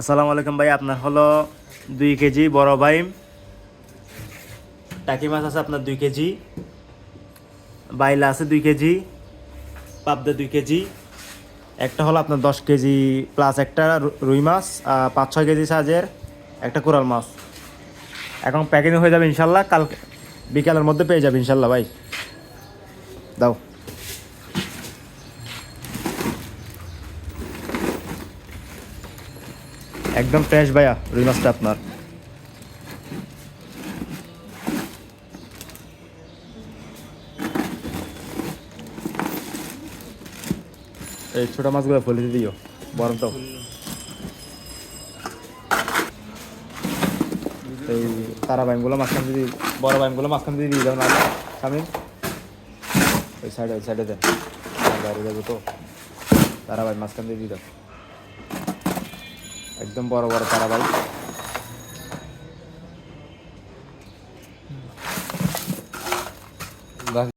আসসালামু আলাইকুম ভাই আপনার হলো দুই কেজি বড় ভাই। টাকি মাছ আছে আপনার দুই কেজি। বাইলা আছে দুই কেজি। পাবদা দুই কেজি। একটা হলো আপনার দশ কেজি প্লাস একটা রুই মাছ আর পাঁচ ছয় কেজি সাজের একটা কোরাল মাছ। এখন প্যাকেজিং হয়ে যাবে ইনশাল্লাহ কাল বিকালের মধ্যে পেয়ে যাবে ইনশাল্লাহ ভাই। দাও। একদম ফ্রেশ ভাইয়া, রুই মাছটা আপনার। এই ছোট মাছগুলো ফেলে দিও, বরং তো। এই তারা বাইমগুলো মাঝখান দিয়ে দিই- বড় বাইমগুলো মাঝখান দিয়ে দিয়ে দাও না স্বামী ওই সাইডে ওই সাইডে দেন। বাইরে যাব তো। তারা বাই মাঝখান দিয়ে দিয়ে দাও একদম বড় বড় তারা বাই